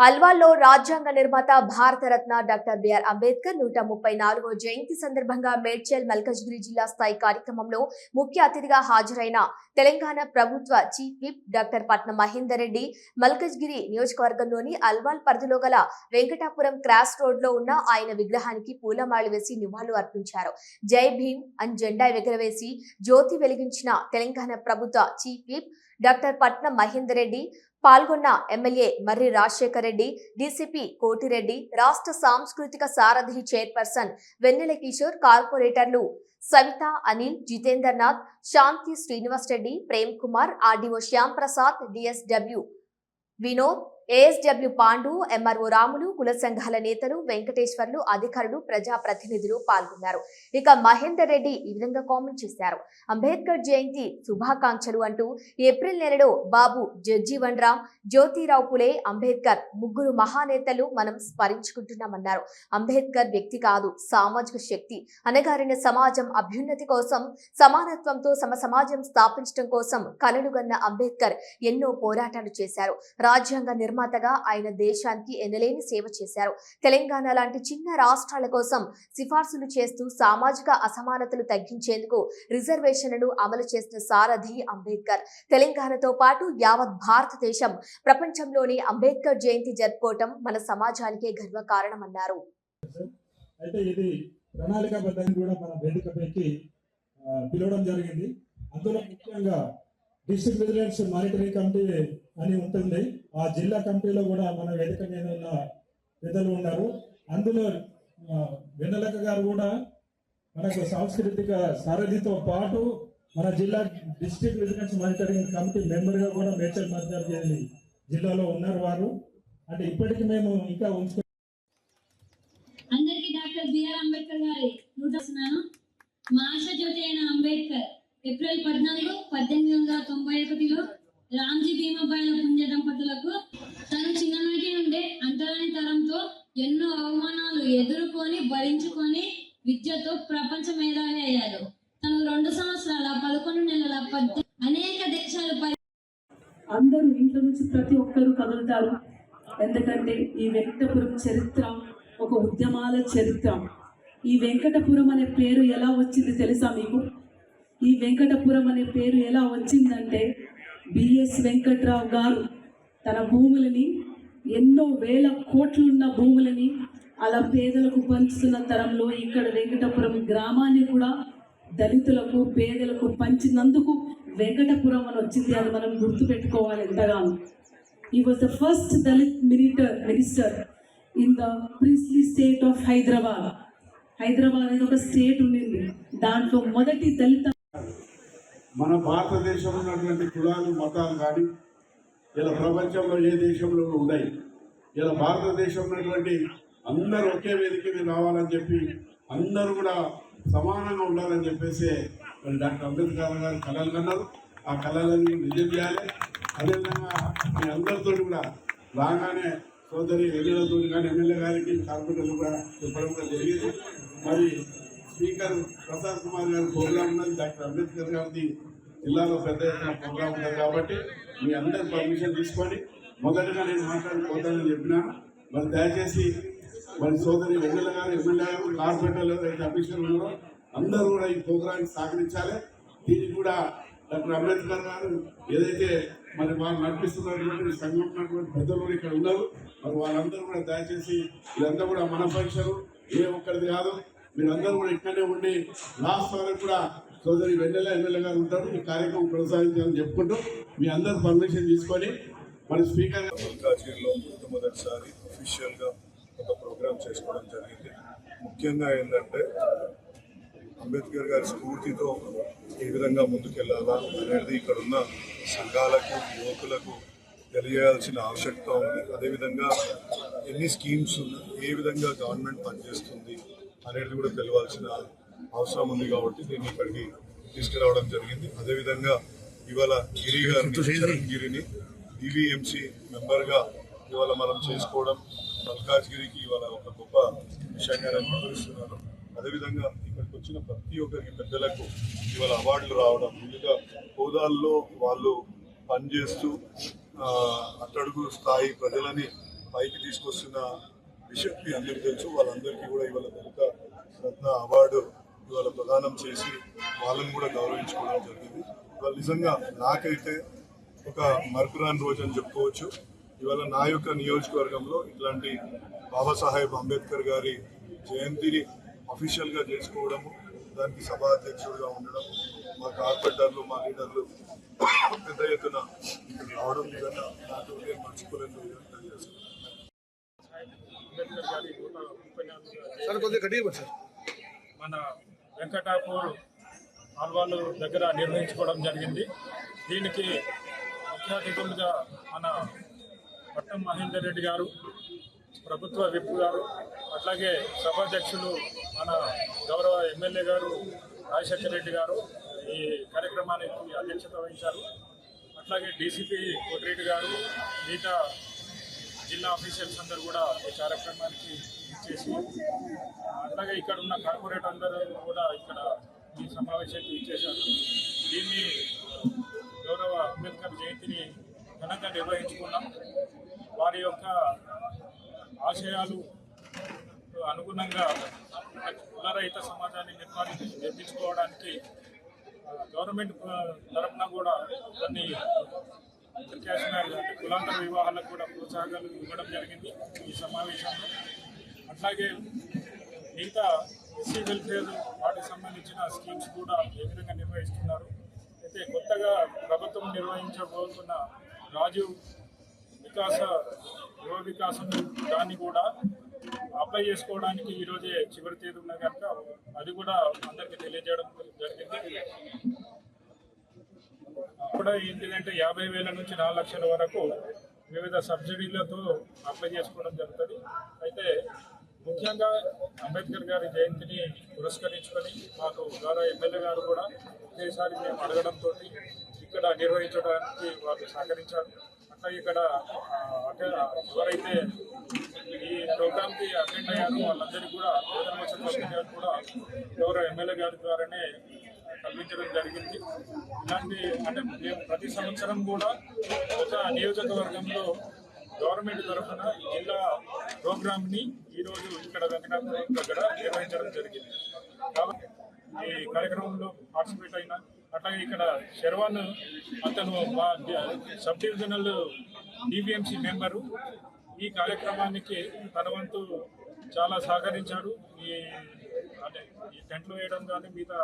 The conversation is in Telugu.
అల్వాల్లో రాజ్యాంగ నిర్మాత భారతరత్న డాక్టర్ బిఆర్ అంబేద్కర్ నూట ముప్పై నాలుగో జయంతి సందర్భంగా మేడ్చల్ మల్కజ్గిరి జిల్లా స్థాయి కార్యక్రమంలో ముఖ్య అతిథిగా హాజరైన తెలంగాణ ప్రభుత్వ చీఫ్ విప్ డాక్టర్ పట్నం మహేందర్ రెడ్డి మల్కజ్గిరి నియోజకవర్గంలోని అల్వాల్ పరిధిలో గల వెంకటాపురం క్రాస్ రోడ్లో ఉన్న ఆయన విగ్రహానికి పూలమాలు వేసి నివాళులు అర్పించారు. జై భీమ్ అని జెండా ఎగరవేసి జ్యోతి వెలిగించిన తెలంగాణ ప్రభుత్వ చీఫ్ విప్ డాక్టర్ పట్నం మహేందర్ రెడ్డి పాల్గొన్న ఎమ్మెల్యే మర్రి రాజశేఖర్ రెడ్డి డీసీపీ కోటిరెడ్డి రాష్ట్ర సాంస్కృతిక సారథి చైర్పర్సన్ వెన్నెల కిషోర్ కార్పొరేటర్లు Savitha Anil Jitender Nath Shanthi Srinivas Reddy Prem Kumar RDO Shyamprasad DSW Vinod ASW Pandu MRO Ramulu కుల సంఘాల నేతలు వెంకటేశ్వర్లు అధికారులు ప్రజాప్రతినిధులు పాల్గొన్నారు. ఇక మహేందర్ రెడ్డి ఈ విధంగా కామెంట్ చేశారు. అంబేద్కర్ జయంతి శుభాకాంక్షలు అంటూ ఏప్రిల్ నెలలో బాబు జగ్జీవన్ రామ్ జ్యోతిరావు పులే అంబేద్కర్ ముగ్గురు మహానేతలు మనం స్మరించుకుంటున్నామన్నారు. అంబేద్కర్ వ్యక్తి కాదు సామాజిక శక్తి. అనగారిన సమాజం అభ్యున్నతి కోసం సమానత్వంతో సమ సమాజం స్థాపించడం కోసం కలలుగన్న అంబేద్కర్ ఎన్నో పోరాటాలు చేశారు. రాజ్యాంగ నిర్మాతగా ఆయన దేశానికి ఎనలేని సేవ చేశారు. తెలంగాణ లాంటి చిన్న రాష్ట్రాల కోసం సిఫార్సులు చేస్తూ సామాజిక అసమానతలు తగ్గించేందుకు రిజర్వేషన్లను అమలు చేసిన సారథి అంబేద్కర్. తెలంగాణతో పాటు యావత్ భారతదేశం ప్రపంచంలోని అంబేద్కర్ జయంతి జరుపుకోవటం మన సమాజానికే గర్వకారణమన్నారు అయితే ఇది ప్రణాళికాబద్ధంగా కూడా మన వేదికపైకి పిలవడం జరిగింది. అందులో ముఖ్యంగా డిస్ట్రిక్ట్ విజిలెన్స్ మానిటరింగ్ కమిటీ అని ఉంటుంది. ఆ జిల్లా కమిటీలో కూడా మన వేదిక మీద ఉన్న పెద్దలు ఉన్నారు. అందులో ఆ, గారు కూడా మనకు సాంస్కృతిక సారథితో పాటు మన జిల్లా డిస్ట్రిక్ట్ రెసిడెన్స్ మానిటరింగ్ కమిటీ మెంబర్గా కూడా మేడ్చల్ మధ్యాహ్న జిల్లాలో ఉన్నారు వారు. అంటే ఇప్పటికి మేము ఇంకా ఉంచుకు అందరికీ డాక్టర్ బిఆర్ అంబేద్కర్ గారి నూట వస్తున్నాను. మా ఆశ జ్యోతి అయిన అంబేద్కర్ ఏప్రిల్ పద్నాలుగు పద్దెనిమిది వందల తొంభై ఒకటిలో రామ్జీ భీమాబాయిల పుణ్య దంపతులకు తను చిన్ననాటి నుండే అంటరాని తరంతో ఎన్నో అవమానాలు ఎదుర్కొని భరించుకొని విద్యతో ప్రపంచ మేధావి అయ్యారు తను రెండు సంవత్సరాల పదకొండు నెలల పద్దె అనేక దేశాలు పరి అందరూ ఇంట్లో నుంచి ప్రతి ఒక్కరూ కదులుతారు. ఎందుకంటే ఈ వెంకటపురం చరిత్ర ఒక ఉద్యమాల చరిత్ర. ఈ వెంకటపురం అనే పేరు ఎలా వచ్చింది తెలుసా మీకు? ఈ వెంకటపురం అనే పేరు ఎలా వచ్చిందంటే బిఎస్ వెంకట్రావు గారు తన భూములని ఎన్నో వేల కోట్లున్న భూములని అలా పేదలకు పంచుతున్న తరంలో ఇక్కడ వెంకటపురం గ్రామాన్ని కూడా దళితులకు పేదలకు పంచినందుకు వెంకటపురం అని వచ్చింది. అది మనం గుర్తుపెట్టుకోవాలి ఎంతగానో. ఈ was the first Dalit minister minister in the princely state of Hyderabad Hyderabad అనేది ఒక స్టేట్ ఉండింది. దాంట్లో మొదటి దళిత మన భారతదేశంలో ఉన్నటువంటి కులాలు మతాలు కానీ ఇలా ప్రపంచంలో ఏ దేశంలో ఉన్నాయి ఇలా భారతదేశంలో ఉన్నటువంటి అందరూ ఒకే వేదిక మీద రావాలని చెప్పి అందరూ కూడా సమానంగా ఉండాలని చెప్పేసి డాక్టర్ అంబేద్కర్ గారు కళలు కన్నారు. ఆ కళలన్నీ నిజం చేయాలి. అదేవిధంగా మీ అందరితో కూడా రాగానే సోదరి ఎన్నిలతో కానీ ఎమ్మెల్యే గారికి కార్పొరేటర్లు కూడా చెప్పడం కూడా జరిగింది. మరి స్పీకర్ ప్రసాద్ కుమార్ గారి ప్రోగ్రామ్ ఉన్నది. డాక్టర్ అంబేద్కర్ గారిది జిల్లాలో పెద్ద ఎత్తున ప్రోగ్రామ్ ఉన్నది కాబట్టి మీ అందరి పర్మిషన్ తీసుకొని మొదటగా నేను మాట్లాడిపోతానని చెప్పినాను మరి దయచేసి మరి సోదరి వెన్నెల గారు ఎమ్మెల్యే గారు కార్పొరేటర్లు ఎవరైతే అఫీషియల్ ఉన్నారో అందరూ కూడా ఈ ప్రోగ్రాంకి సహకరించాలి. దీనికి కూడా డాక్టర్ అంబేద్కర్ గారు ఏదైతే మరి వాళ్ళు నడిపిస్తున్నటువంటి సంఘం ఉన్నటువంటి పెద్దలు ఇక్కడ ఉన్నారు. మరి వాళ్ళందరూ కూడా దయచేసి వీళ్ళందరూ కూడా మన పరీక్షలు ఏ ఒక్కరిది కాదు. మీరందరూ కూడా ఇక్కడే ఉండి లాస్ట్ వరకు కూడా సోదరి వెన్నెల ఎమ్మెల్యే గారు ఉంటారు. ఈ కార్యక్రమం కొనసాగించాలని చెప్పుకుంటూ మీ అందరూ పర్మిషన్ తీసుకొని మరి స్పీకర్ గారు మల్కాజ్గిరిలో మొట్టమొదటిసారి అఫీషియల్గా ఒక ప్రోగ్రామ్ చేసుకోవడం జరిగింది. ముఖ్యంగా ఏంటంటే అంబేద్కర్ గారి స్ఫూర్తితో ఏ విధంగా ముందుకెళ్ళాలా అనేది ఇక్కడ ఉన్న సంఘాలకు యువకులకు తెలియాల్సిన ఆవశ్యకత ఉంది. అదేవిధంగా ఎన్ని స్కీమ్స్ ఏ విధంగా గవర్నమెంట్ పనిచేస్తుంది అనేది కూడా తెలియాల్సిన అవసరం ఉంది కాబట్టి దీన్ని ఇక్కడికి తీసుకురావడం జరిగింది. అదేవిధంగా ఇవాళ గిరి గారిని డివిఎంసి మెంబర్గా ఇవాళ మనం చేసుకోవడం మల్కాజ్గిరికి ఇవాళ ఒక గొప్ప విషయంగా నేను భావిస్తున్నాను అదేవిధంగా ఇక్కడికి వచ్చిన ప్రతి ఒక్కరికి పెద్దలకు ఇవాళ అవార్డులు రావడం ముందుగా హోదాల్లో వాళ్ళు పనిచేస్తూ అట్టడుగు స్థాయి ప్రజలని పైకి తీసుకొస్తున్న విషయం అందరికీ తెలుసు. వాళ్ళందరికీ కూడా ఇవాళ దళిత రత్న అవార్డు ఇవాళ ప్రదానం చేసి వాళ్ళని కూడా గౌరవించుకోవడం జరిగింది. ఇవాళ నిజంగా నాకైతే ఒక మరపురాని రోజు అని చెప్పుకోవచ్చు. ఇవాళ నా యొక్క నియోజకవర్గంలో ఇట్లాంటి బాబాసాహెబ్ అంబేద్కర్ గారి జయంతిని అఫీషియల్గా చేసుకోవడము దానికి సభా అధ్యక్షుడిగా ఉండడం మా కార్పొరేటర్లు మా లీడర్లు పెద్ద ఎత్తున ఇక్కడ రావడం నిజంగా నాకు నేను సార్. మన వెంకటాపూర్ ఆల్వాలు దగ్గర నిర్వహించుకోవడం జరిగింది. దీనికి ముఖ్య అతిథులుగా మన పట్టం మహేందర్ రెడ్డి గారు ప్రభుత్వ విప్ గారు అట్లాగే సభాధ్యక్షులు మన గౌరవ ఎమ్మెల్యే గారు రాజశేఖర రెడ్డి గారు ఈ కార్యక్రమానికి అధ్యక్షత వహించారు. అట్లాగే డీసీపీ కోటిరెడ్డి గారు మిగతా జిల్లా ఆఫీసర్స్ అందరూ కూడా ఈ కార్యక్రమానికి ఇచ్చేసి అట్లాగే ఇక్కడ ఉన్న కార్పొరేట్ అందరూ కూడా ఇక్కడ ఈ సమావేశానికి ఇచ్చేశారు. దీన్ని గౌరవ అంబేద్కర్ జయంతిని ఘనంగా నిర్వహించుకున్నాం. వారి యొక్క ఆశయాలు అనుగుణంగా కులరహిత సమాజాన్ని నిర్మాణి నిర్మించుకోవడానికి గవర్నమెంట్ తరఫున తరపున కూడా కొన్ని ప్రత్యామ్నాయాలు అంటే కులాంతర వివాహాలకు కూడా ప్రోత్సాహకాలు ఇవ్వడం జరిగింది ఈ సమావేశంలో. అట్లాగే మిగతా ఎస్సీ వెల్ఫేర్ వాటికి సంబంధించిన స్కీమ్స్ కూడా ఏ విధంగా నిర్వహిస్తున్నారు. అయితే కొత్తగా ప్రభుత్వం నిర్వహించబోతున్న రాజీవ్ వికాస యువ వికాసం దాన్ని కూడా అప్లై చేసుకోవడానికి ఈరోజే చివరి తేదీ ఉన్నది కనుక అది కూడా అందరికీ తెలియజేయడం జరిగింది. కూడా ఏంటిదంటే యాభై వేల నుంచి నాలుగు లక్షల వరకు వివిధ సబ్సిడీలతో అప్లై చేసుకోవడం జరుగుతుంది. అయితే ముఖ్యంగా అంబేద్కర్ గారి జయంతిని పురస్కరించుకొని మాకు గౌరవ ఎమ్మెల్యే గారు కూడా ఒకేసారి మేము అడగడంతో ఇక్కడ నిర్వహించడానికి వాళ్ళు సహకరించారు. అట్లా ఇక్కడ ఎవరైతే ఈ ప్రోగ్రామ్కి అటెండ్ అయ్యారో వాళ్ళందరికీ కూడా ప్రధానమంత్రి వసతులు కూడా గౌరవ ఎమ్మెల్యే గారి ద్వారానే కల్పించడం జరిగింది. ఇలాంటి అంటే మేము ప్రతి సంవత్సరం కూడా ఒక నియోజకవర్గంలో గవర్నమెంట్ తరఫున జిల్లా ప్రోగ్రామ్ని ఈరోజు ఇక్కడ వెంకటాపురం దగ్గర నిర్వహించడం జరిగింది. కాబట్టి ఈ కార్యక్రమంలో పార్టిసిపేట్ అయిన అట్లాగే ఇక్కడ శర్వాన్ అతను మా సబ్ డివిజనల్ డిబిఎంసి మెంబరు. ఈ కార్యక్రమానికి తన వంతు చాలా సహకరించాడు. ఈ అంటే ఈ టెంట్లు వేయడం కానీ మిగతా